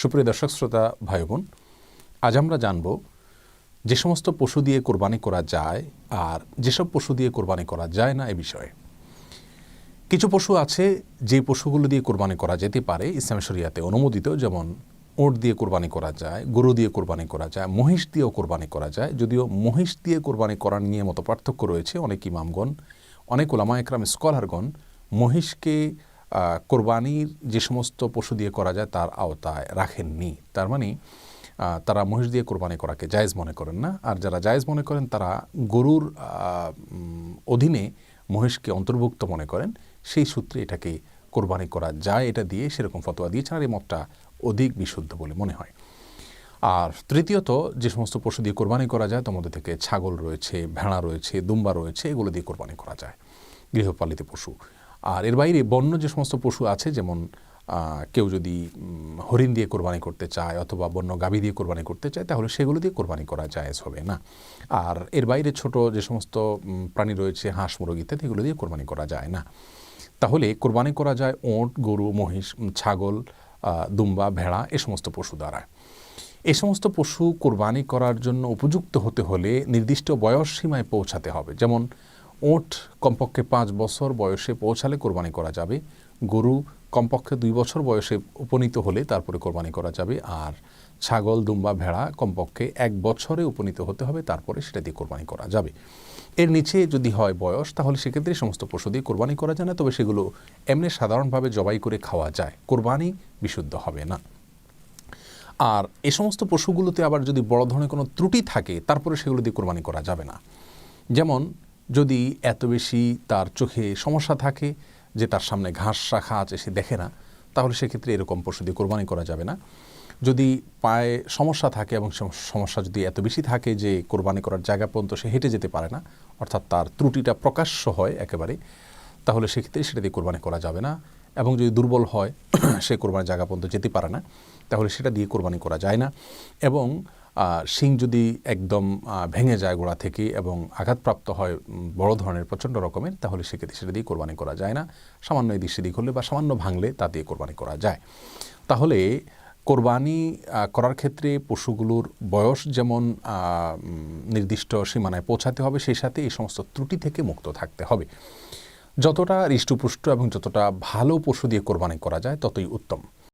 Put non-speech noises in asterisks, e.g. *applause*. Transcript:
সুপ্রিয় দর্শক, শ্রোতা ভাই বোন আজ আমরা জানব যে সমস্ত পশু দিয়ে কোরবানি করা যায় আর যেসব পশু দিয়ে কোরবানি করা যায় না এ বিষয়ে। কিছু পশু আছে যে পশুগুলো দিয়ে কোরবানি করা যেতে পারে ইসলাম শরিয়াতে অনুমোদিত, যেমন ওট দিয়ে কোরবানি করা যায়, গরু দিয়ে কোরবানি করা যায়, মহিষ দিয়েও কোরবানি করা যায়। যদিও মহিষ দিয়ে কোরবানি করার নিয়ে মতো পার্থক্য রয়েছে, অনেক ইমামগণ, অনেক ওলামা একরাম স্কলারগণ মহিষকে কোরবানির যে সমস্ত পশু দিয়ে করা যায় তার আওতায় রাখেননি। তার মানে তারা মহিষ দিয়ে কোরবানি করাকে জায়েজ মনে করেন না। আর যারা জায়েজ মনে করেন, তারা গরুর অধীনে মহিষকে অন্তর্ভুক্ত মনে করেন। সেই সূত্রে এটাকে কোরবানি করা যায়। এটা দিয়ে সেরকম ফতোয়া দিয়েছেন আর এই মতটা অধিক বিশুদ্ধ বলে মনে হয়। আর তৃতীয়ত, যে সমস্ত পশু দিয়ে কোরবানি করা যায়, তার মধ্যে থেকে ছাগল রয়েছে, ভেড়া রয়েছে, দুম্বা রয়েছে, এগুলো দিয়ে কোরবানি করা যায়। গৃহপালিত পশু। আর এর বাইরে বন্য যে সমস্ত পশু আছে, যেমন কেউ যদি হরিণ দিয়ে কোরবানি করতে চায় অথবা বন্য গাভী দিয়ে কোরবানি করতে চায়, তাহলে সেগুলো দিয়ে কোরবানি করা জায়েজ হবে, না? আর এর বাইরে ছোট যে সমস্ত প্রাণী রয়েছে, হাঁস, মুরগ ইত্যাদি, এগুলো দিয়ে কোরবানি করা যায়, না? তাহলে কোরবানি করা যায় ওঁট, গরু, মহিষ ছাগল দুম্বা, ভেড়া, এ সমস্ত পশু দ্বারা। এ সমস্ত পশু কোরবানি করার জন্য উপযুক্ত হতে হলে নির্দিষ্ট বয়স সীমায় পৌঁছাতে হবে। যেমন ওট কমপক্ষে পাঁচ বছর বয়সে পৌঁছালে কোরবানি করা যাবে। গরু কমপক্ষে দুই বছর বয়সে উপনীত হলে তারপরে কোরবানি করা যাবে। আর ছাগল, দুম্বা, ভেড়া কমপক্ষে এক বছরে উপনীত হতে হবে, তারপরে সেটা দিয়ে কোরবানি করা যাবে। এর নিচে যদি হয় বয়স, তাহলে সেক্ষেত্রে সমস্ত পশু দিয়ে কোরবানি করা যায় না, তবে সেগুলো এমনি সাধারণভাবে জবাই করে খাওয়া যায়। কোরবানি বিশুদ্ধ হবে না। আর এ সমস্ত পশুগুলোতে আবার যদি বড় ধরনের কোনো ত্রুটি থাকে, তারপরে সেগুলো দিয়ে কোরবানি করা যাবে না। যেমন যদি এত বেশি তার চোখে সমস্যা থাকে, যে তার সামনে ঘাস রাখা আছে সে দেখে না, তাহলে সেক্ষেত্রে এরকম পশু দিয়ে কোরবানি করা যাবে না। যদি পায়ে সমস্যা থাকে এবং সমস্যা যদি এত বেশি থাকে যে কোরবানি করার জায়গা পর্যন্ত সে হেঁটে যেতে পারে না, অর্থাৎ তার ত্রুটিটা প্রকাশ্য হয় একেবারে, তাহলে সেক্ষেত্রে সেটা দিয়ে কোরবানি করা যাবে না। এবং যদি দুর্বল হয়, *clears throat* সে কোরবানির জায়গা পর্যন্ত যেতে পারে না, তাহলে সেটা দিয়ে কোরবানি করা যায় না। এবং শিং যদি একদম ভেঙে যায় গোড়া থেকে এবং আঘাতপ্রাপ্ত হয় বড় ধরনের প্রচণ্ড রকমের, তাহলে সেক্ষেত্রে সেটা দিয়ে কোরবানি করা যায় না। সামান্য এদিক সেদিক হলে বা সামান্য ভাঙলে তা দিয়ে কোরবানি করা যায়। তাহলে কোরবানি করার ক্ষেত্রে পশুগুলোর বয়স যেমন নির্দিষ্ট সীমানায় পৌঁছাতে হবে, সেই সাথে এই সমস্ত ত্রুটি থেকে মুক্ত থাকতে হবে। যতটা হৃষ্টপুষ্ট এবং যতটা ভালো পশু দিয়ে কোরবানি করা যায়, ততই উত্তম।